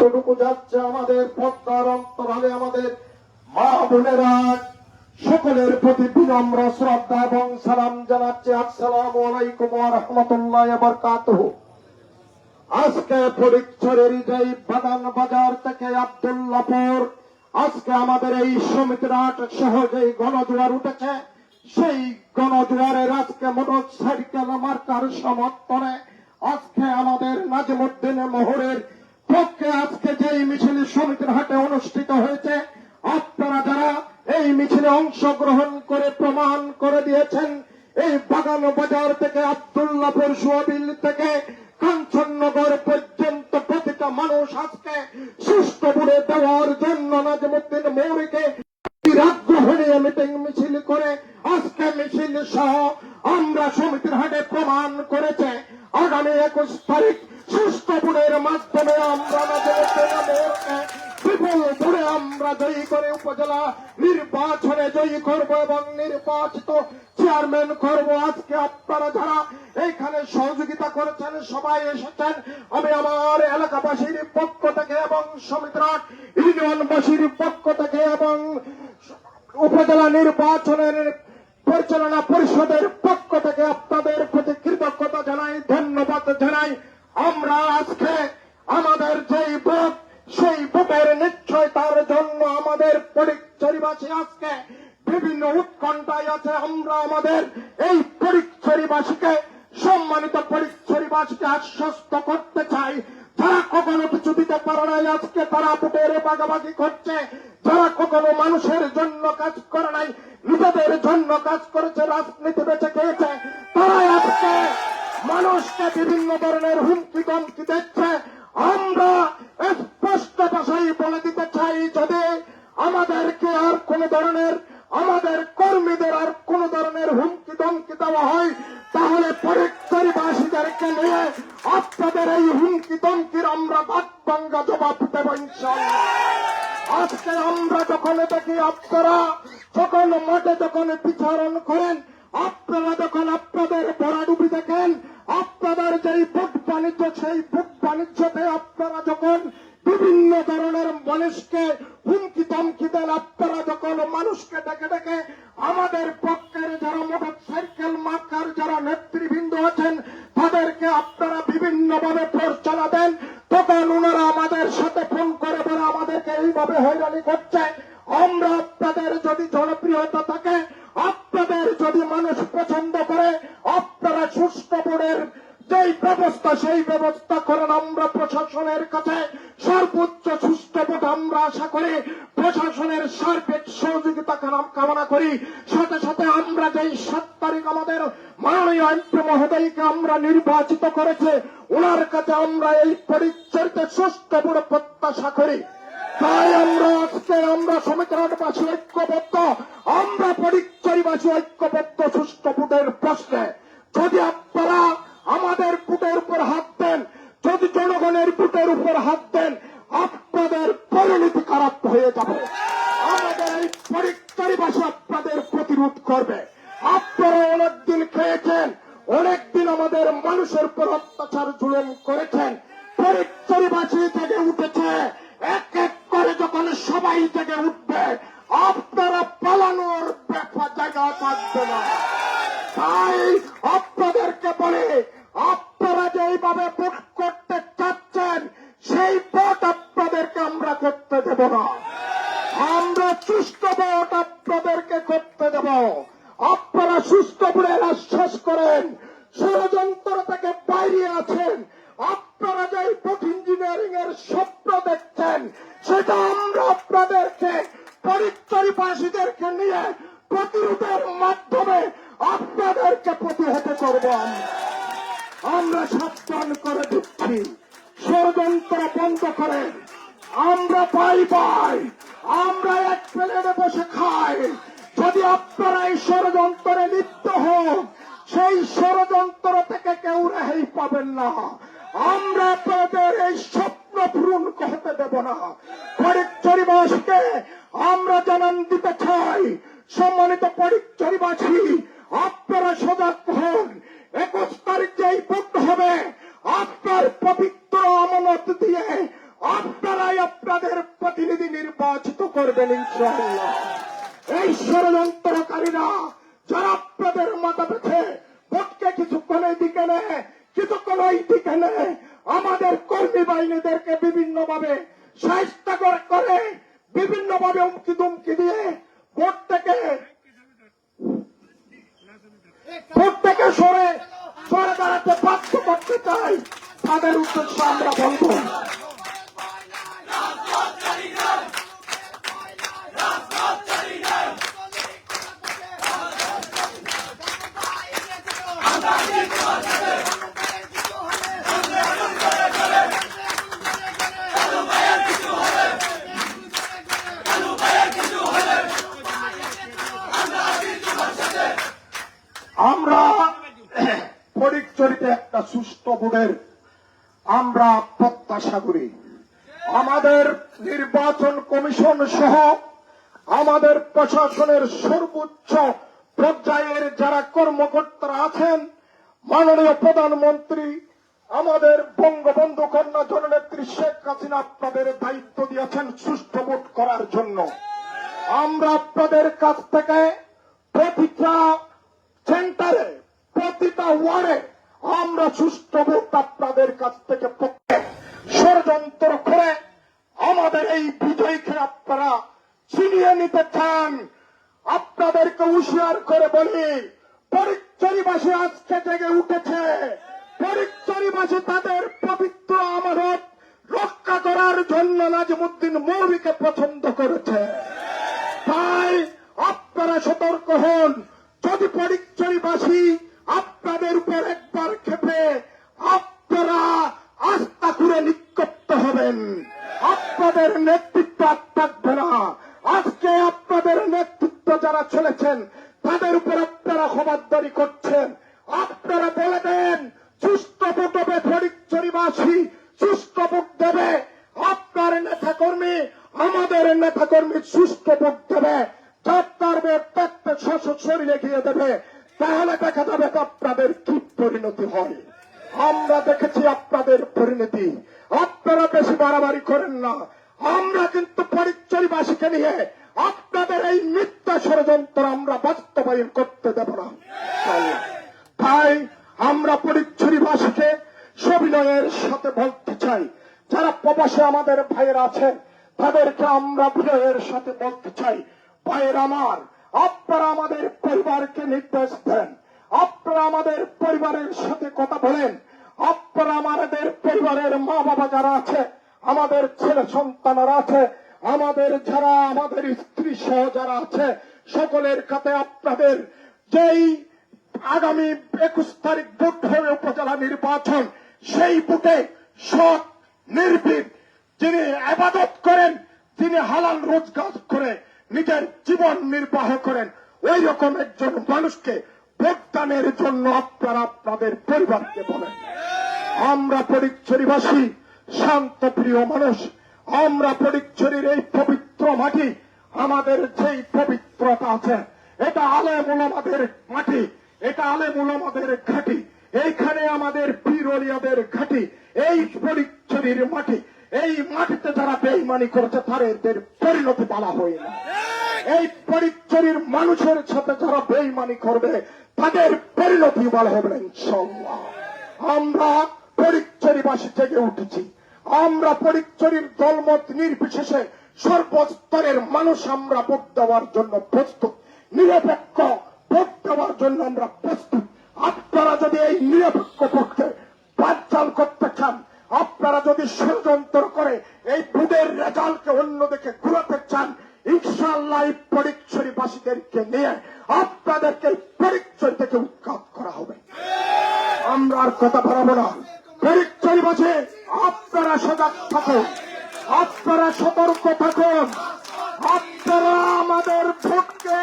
যতটুকু যাচ্ছে আমাদের পদ্মার অন্তরালে আমাদের মা বোনেরা, সকলের প্রতি বিনম্র শ্রদ্ধা এবং সালাম জানাচ্ছে। আসসালামু আলাইকুম রাহমাতুল্লাহি ওয়া আজকে ফরিদপুরের যেই বাগান বাজার থেকে আব্দুল্লাপুর, আজকে আমাদের এই সমিতির সহজেই গণজোয়ার উঠেছে, সেই গণজোয়ারের আজকে মোটর সাইকেল মার্কার সমর্থনে আজকে আমাদের নাজিমুদ্দিন মোহরের পক্ষে আজকে যেই মিছিল সমিতির হাটে অনুষ্ঠিত হয়েছে, আপনারা যারা এই মিছিলে অংশগ্রহণ করে প্রমাণ করে দিয়েছেন, এই বাগান বাজার থেকে আব্দুল্লাপুর সোয়াবিল থেকে কাঞ্চননগর পর্যন্ত প্রতিটা মানুষ আজকে সুস্থ করে দেওয়ার জন্য নাজমুদ্দিন মৌরিকে আগ্রহ মিটিং মিছিল করে আজকে মিছিল সহ আমরা সমিতির হাটে প্রমাণ করেছে। আগামী একুশ তারিখ সুস্থপুরের মাধ্যমে আমরা নাজমুদ্দিন বিপুল ভোরে আমরা জয়ী করে উপজেলা নির্বাচনে জয়ী করব এবং নির্বাচিত চেয়ারম্যান করব। আজকে আপনারা যারা এইখানে সহযোগিতা করেছেন, সবাই এসেছেন। আমি আমার এলাকাবাসীর পক্ষ থেকে এবং সমিতিরাট ইউনিয়নবাসীর পক্ষ থেকে এবং উপজেলা নির্বাচনের পরিচালনা পরিষদের পক্ষ থেকে জন্য কাজ করে নাই, নিজেদের জন্য কাজ করেছে, রাজনীতি বেঁচে খেয়েছে। তারাই আজকে মানুষকে বিভিন্ন ধরনের হুমকি ধমকি দিচ্ছে। আমরা স্পষ্ট ভাষায় বলে দিতে চাই, যদি আমাদেরকে আর কোন ধরনের, আমাদের কর্মীদের আর কোন ধরনের হুমকি ধমকি দেওয়া হয়, তাহলে পরিচয়বাসীদেরকে নিয়ে আপনাদের এই হুমকি ধমকির আমরা ভাত জবাব দেব ইনশাল্লাহ আজকে আমরা যখন দেখি আপনারা যখন মাঠে যখন বিচারণ করেন, আপনারা যখন আপনাদের ভরাডুবি দেখেন, আপনাদের যেই ভোট বাণিজ্য, সেই ভোট বাণিজ্যতে আপনারা যখন বিভিন্ন ধরনের মানুষকে হুমকি ধমকি দেন আপনারা যখন মানুষকে ডেকে ডেকে, আমাদের পক্ষের যারা মোটর সাইকেল মার্কার যারা নেতৃবৃন্দ আছেন, তাদেরকে আপনারা বিভিন্ন ভাবে প্রচারা দেন। তখন ওনারা আমাদের সাথে ফোন করে বলে, আমাদেরকে এইভাবে হয়রানি করছে। আমরা আপনাদের যদি জনপ্রিয়তা থাকে, আপনাদের যদি মানুষ পছন্দ করে, আপনারা সুস্থ বোর্ডের যেই ব্যবস্থা, সেই ব্যবস্থা করেন আমরা প্রশাসনের কাছে। সর্বোচ্চ সুস্থ ভোট আমরা আশা করি, প্রশাসনের সার্বিক সহযোগিতা কামনা করি। সাথে সাথে আমরা যেই সাত তারিখ আমাদের মাননীয় এমপি মহোদয়কে আমরা নির্বাচিত করেছে, ওনার কাছে আমরা এই পরিচয়তে সুস্থ ভোট প্রত্যাশা করি। তাই আমরা আজকে আমরা সমিতিরাটবাসী ঐক্যবদ্ধ, আমরা পরিচয়বাসী ঐক্যবদ্ধ সুস্থ ভোটের প্রশ্নে। যদি আপনারা আমাদের বুটের উপর হাত দেন। যদি জনগণের বুটের উপর হাত দেন, আপনাদের পরিণতি খারাপ হয়ে যাবে। আমাদের এই পরিচয়বাসী আপনাদের প্রতিরোধ করবে। আপনারা অনেকদিন খেয়েছেন, অনেকদিন আমাদের মানুষের উপর অত্যাচার জুলুম করেছেন। পরিচয়বাসী থেকে উঠেছে। এক এক করে যখন সবাই থেকে উঠবে, আপনারা পালানোর আপনারা সুস্থ ভোটের আশ্বাস করেন, ষড়যন্ত্র থেকে বাইরে আছেন। আপনারা যে ভোট ইঞ্জিনিয়ারিং এর স্বপ্ন দেখছেন, সেটা আমরা আপনাদেরকে পরিচয়বাসীদেরকে নিয়ে প্রতিরোধের মাধ্যমে আপনাদেরকে প্রতিহত করব আমরা সাবধান করে দিচ্ছি। ষড়যন্ত্র বন্ধ করেন। আমরা পাই পাই আমরা এক প্লেটে বসে খাই। যদি আপনারা এই ষড়যন্ত্রে লিপ্ত হন, সেই ষড়যন্ত্র থেকে কেউ রেহাই পাবেন না। আমরা আপনাদের এই স্বপ্ন পূরণ করতে দেব না। পরিচয়বাসীকে আমরা জানান দিতে চাই। সম্মানিত পরিচয়বাসী আপনারা সজাগ হন। একুশ তারিখ যেই ভোট হবে, আপনার পবিত্র আমানত দিয়ে আপনারা আপনাদের প্রতিনিধি নির্বাচিত করবেন ইনশাআল্লাহ। এই ষড়যন্ত্রকারীরা যারা আপনাদের পেছে ভোটকে কিছুক্ষণ এই দিকে নেয়, কিছুক্ষণ ওই দিকে নেয়, আমাদের কর্মী বাহিনীদেরকে বিভিন্ন ভাবে সাহিত্য করে করে বিভিন্ন ভাবে উমকি দুমকি দিয়ে ভোট থেকে ভোট থেকে সরে সরে দাঁড়াতে বাধ্য করতে চাই। তাদের উদ্দেশ্যে আমরা বলব। ফরিকচরিতে একটা সুস্থ ভোটের আমরা প্রত্যাশা করি। আমাদের নির্বাচন কমিশন সহ আমাদের প্রশাসনের সর্বোচ্চ পর্যায়ের যারা কর্মকর্তারা আছেন, মাননীয় প্রধানমন্ত্রী, আমাদের বঙ্গবন্ধু কন্যা জননেত্রী শেখ হাসিনা আপনাদের দায়িত্ব দিয়েছেন সুষ্ঠু ভোট করার জন্য। আমরা আপনাদের কাছ থেকে প্রতিটা সেন্টারে, প্রতিটা ওয়ার্ডে আমরা সুষ্ঠু ভোট আপনাদের কাছ থেকে প্রত্যেক ষড়যন্ত্র করে আমাদের এই বিজয়কে আপনারা ছিনিয়ে নিতে চান। আপনাদেরকে হুঁশিয়ার করে বলি, পরিচয়বাসী আজকে জেগে উঠেছে। পরিচয়বাসী তাদের পবিত্র আমানত রক্ষা করার জন্য নাজিমুদ্দিন মৌলিকে পছন্দ করেছে। তাই আপনারা সতর্ক হন। যদি পরিচয়বাসী আপনাদের উপর নেতা কর্মী সুস্থ ভোট দেবে। যাত্রার ভোট প্রত্যেক শাসক শরীরে গিয়ে দেবে, তাহলে দেখা যাবে আপনাদের কি পরিণতি হয়। আমরা দেখেছি আপনাদের পরিণতি। আপনারা বেশি বাড়াবাড়ি করেন না। আমরা কিন্তু পরিচয়বাসীকে নিয়ে আপনাদের এই মিথ্যা ষড়যন্ত্র আমরা বাস্তবায়ন করতে দেব না। তাই আমরা পরিচয়বাসীকে সবিনয়ের সাথে বলতে চাই। যারা প্রবাসে আমাদের ভাইয়েরা আছেন তাদেরকে আমরা বিনয়ের সাথে বলতে চাই। ভাইয়ের আমার, আপনারা আমাদের পরিবারকে নির্দেশ দেন। আপনারা আমাদের পরিবারের সাথে কথা বলেন। আপনারা আমাদের পরিবারের মা বাবা যারা আছে, আমাদের ছেলে সন্তানরা আছে, আমাদের যারা, আমাদের স্ত্রী সহ যারা আছে, সকলের কাছে আপনাদের যেই আগামী একুশ তারিখ ভোট হবে উপজেলা নির্বাচন, সেই বুথে সৎ, নির্ভীক যিনি আবাদত করেন, যিনি হালাল রোজগার করে নিজের জীবন নির্বাহ করেন ওই রকম একজন মানুষকে ভোটদানের জন্য আপনারা আপনাদের পরিবারকে বলেন। আমরা পরিচরিবাসী শান্ত প্রিয় মানুষ, আমরা পরিচরির এই পবিত্র মাটি, আমাদের যেই পবিত্রতা আছে, এটা আলেমুল আমাদের মাটি, এটা আলেমুল আমাদের ঘাটি এইখানে আমাদের পীরলিয়াদের ঘাটি এই পরিচরির মাটি এই মাটিতে যারা বেইমানি করেছে তাদের পরিণতি বলা হয় না। এই পরিচরির মানুষের সাথে যারা বেইমানি করবে তাদের পরিণতি বলা হবে ইনশাল্লাহ আমরা পরিচরিবাসী থেকে উঠেছি। আমরা পরিচরির দলমত নির্বিশেষে সর্বস্তরের মানুষ আমরা ভোট দেওয়ার জন্য প্রস্তুত নিরপেক্ষ ভোট দেওয়ার জন্য আমরা প্রস্তুত। আপনারা যদি এই নিরপেক্ষ ভোটকে বানচাল করতে চান আপনারা যদি ষড়যন্ত্র করে এই ভোটের রেজাল্টকে অন্যদিকে ঘুরাতে চান, ইনশাআল্লাহ এই পরিচয়বাসীদেরকে নিয়ে আপনাদেরকে থেকে উৎখাত করা হবে। আমরা আর কথা বাড়াবো না। পরিচয় বাজে আপনারা সজাগ থাকুন। আপনারা সতর্ক থাকুন। আপনারা আমাদের ভোটকে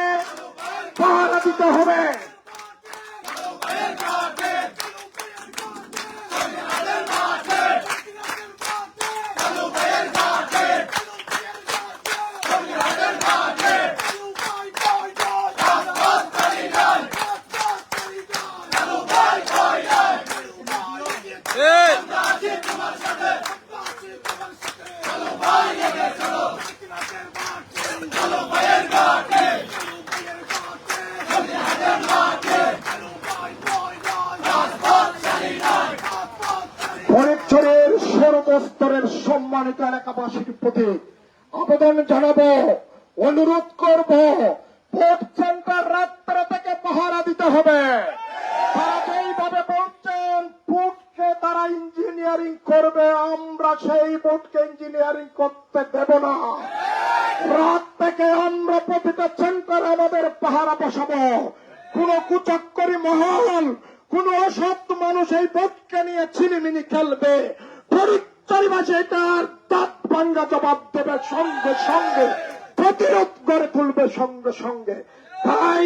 পরিত্যরের সম্মানিত এলাকাবাসীর প্রতি আবেদন জানাব, অনুরোধ করব, ভোট সেন্টার রাত্রে থেকে পাহারা দিতে হবে। তারা ইঞ্জিনিয়ারিং করবে, আমরা সেই ইঞ্জিনিয়ারিং করতে দেব না। রাত থেকে আমরা প্রতিটা সেন্টার আমাদের পাহারা বসাবো। কোন কুচক্করি মহল, কোন অসৎ মানুষ এই ভোটকে নিয়ে ছিনিমিনি খেলবে। পরিচয় মাসে এটার দাঁত ভাঙ্গা জবাব দেবে সঙ্গে সঙ্গে প্রতিরোধ করে তুলবে সঙ্গে সঙ্গে তাই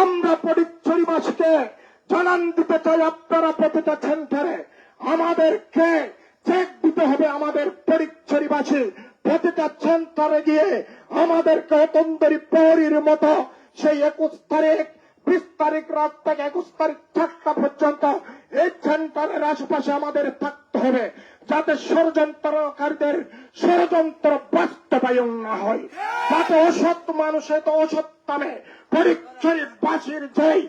আমরা পরিচয়বাসীকে জানান দিতে চাই আপনারা প্রতিটা সেন্টারে আমাদেরকে চেক দিতে হবে আমাদের পরিচয়বাসী প্রতিটা সেন্টারে গিয়ে আমাদেরকে অতন্দরী পরির মতো সেই একুশ তারিখ বিশ তারিখ রাত থেকে একুশ তারিখ চারটা পর্যন্ত এই সেন্টারের আশেপাশে আমাদের থাকতে হবে। যাতে ষড়যন্ত্রকারীদের ষড়যন্ত্র বাস্তবায়ন না হয়। যাতে অসৎ মানুষে তো অসৎ নামে পরীক্ষার বাসীর যেই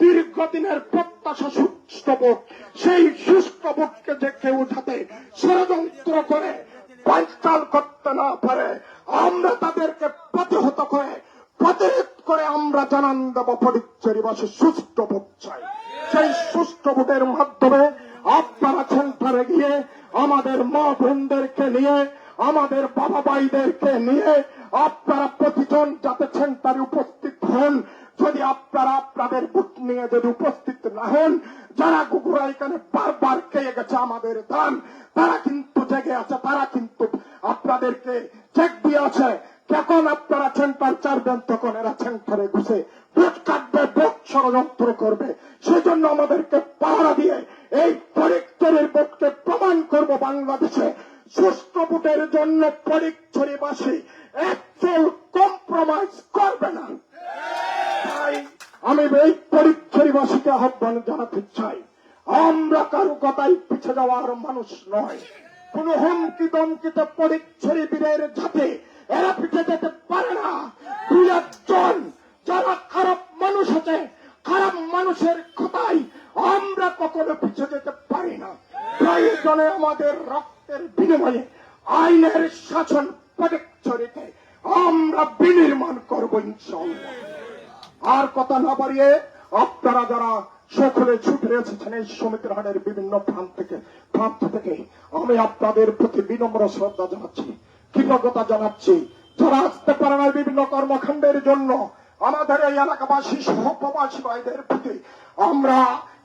দীর্ঘদিনের প্রত্যাশা সুস্থ বোধ সেই সুস্থ বোধকে যে কেউ যাতে ষড়যন্ত্র করে পাঞ্চাল করতে না পারে, আমরা তাদেরকে প্রতিহত করে, প্রতিরোধ করে আমরা জানান দেব পরিচয়বাসী সুস্থ বোনদেরকে নিয়ে, আমাদের বাবা ভাইদেরকে নিয়ে আপনারা প্রতিজন যাতে সেন্টারে উপস্থিত হন, যদি আপনারা আপনাদের বুট নিয়ে যদি উপস্থিত না হন, যারা কুকুরা এখানে বারবার খেয়ে গেছে আমাদের ধান তারা কিন্তু জেগে আছে, তারা কিন্তু আপনাদেরকে চেক দিয়ে আছে। যখন আপনারা সেন্টার চারবেন তখন এরা সেন্টারে ঘুষে ভোট কাটবে ভোট ষড়যন্ত্র করবে। সেজন্য আমাদেরকে পাহারা দিয়ে এই পরীক্ষরের ভোটকে প্রমাণ করব বাংলাদেশে। সুস্থ ভোটের জন্য পরীক্ষরীবাসী একচুল কম্প্রোমাইজ করবে না। তাই আমি এই পরীক্ষরীবাসীকে আহ্বান জানাতে চাই। আমরা কারও কথাই পিছে যাওয়ার মানুষ নয়। কোন হুমকি দমকিতে পরীক্ষরী বীরের যাতে এরা পিছে যেতে পারে না। দুই একজন, যারা খারাপ মানুষ আছে, খারাপ মানুষের কথাই আমরা কখনো পিছে যেতে পারি না। প্রয়োজনে আমাদের রক্তের বিনিময়ে আইনের শাসন পরীক্ষরিতে আমরা বিনির্মাণ করব আর কথা না বাড়িয়ে আপনারা যারা সকলে ছুটে এসেছেন এই সমিতির হাটের বিভিন্ন প্রান্ত থেকে প্রান্ত থেকে, আমি আপনাদের প্রতি বিনম্র শ্রদ্ধা জানাচ্ছি, কৃতজ্ঞতা জানাচ্ছি। যারা আসতে পারে না বিভিন্ন কর্মকাণ্ডের জন্য, আমাদের এই এলাকাবাসী সহ প্রবাসী ভাইদের প্রতি আমরা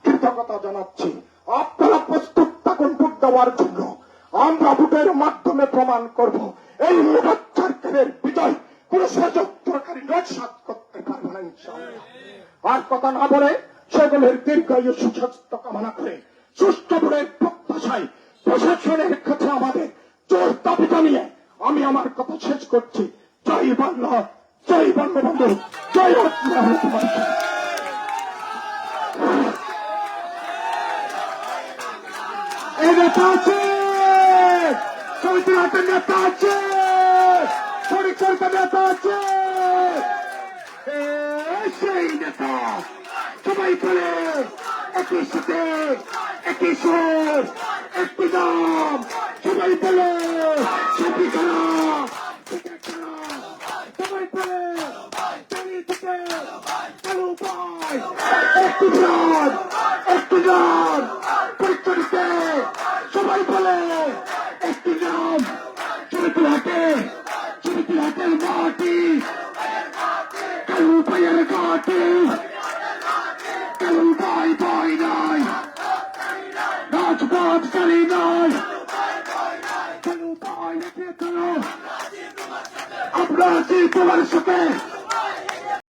কৃতজ্ঞতা জানাচ্ছি। আপনারা প্রস্তুত থাকুন ভোট দেওয়ার জন্য। আমরা ভোটের মাধ্যমে প্রমাণ করব। এই মুরাদ সরকারের বিজয় কোন ষড়যন্ত্রকারী নস্বাত করতে পারবে না আর কথা না বলে সেগুলোর দীর্ঘায়ু সুস্বাস্থ্য কামনা করে সুস্থ ভোটের প্রত্যাশায় প্রশাসনের কাছে আমাদের জোর দাবি জানিয়ে আমি আমার কথা শেষ করছি। জয় বাংলা, জয় বঙ্গবন্ধু, জয় রত্ন এই নেতা আছে সমিতির নেতা আছে পরিচর্যা নেতা আছে সেই নেতা। সবাই বলে, একই সাথে, একই সুর একটি নাম। সবাই বলে সবই করা সবাই বলে চালিয়ে থেকে চালু পায় একটি প্রাণ, একটি নাম। পরিচরিতে সবাই বলে, একটি নাম সমিতির হাতে সমিতির হাতের মাটি। কালু পায়ের ঘাটি কালু ভাই ভাই নাই। রাজপথ চালি নাই। কালু ভাই আমরা আছি তোমার সাথে।